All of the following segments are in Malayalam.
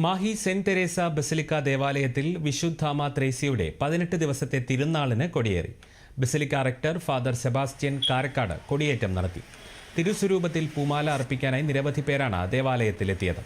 മാഹി സെന്റ് തെരേസ ബസലിക്ക ദേവാലയത്തിൽ വിശുദ്ധാമ ത്രേസ്യയുടെ പതിനെട്ട് ദിവസത്തെ തിരുനാളിന് കൊടിയേറി. Basilica rector Father Sebastian Karakkad കൊടിയേറ്റം നടത്തി. തിരുസ്വരൂപത്തിൽ പൂമാല അർപ്പിക്കാനായി നിരവധി പേരാണ് ദേവാലയത്തിലെത്തിയത്.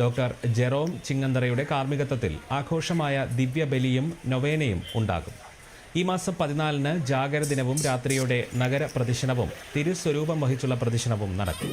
ഡോക്ടർ ജെറോം ചിങ്ങന്തറയുടെ കാർമ്മികത്വത്തിൽ ആഘോഷമായ ദിവ്യബലിയും നൊവേനയും ഉണ്ടാകും. ഈ മാസം പതിനാലിന് ജാഗര ദിനവും രാത്രിയുടെ നഗര പ്രദക്ഷിണവും തിരുസ്വരൂപം വഹിച്ചുള്ള പ്രദക്ഷിണവും നടക്കും.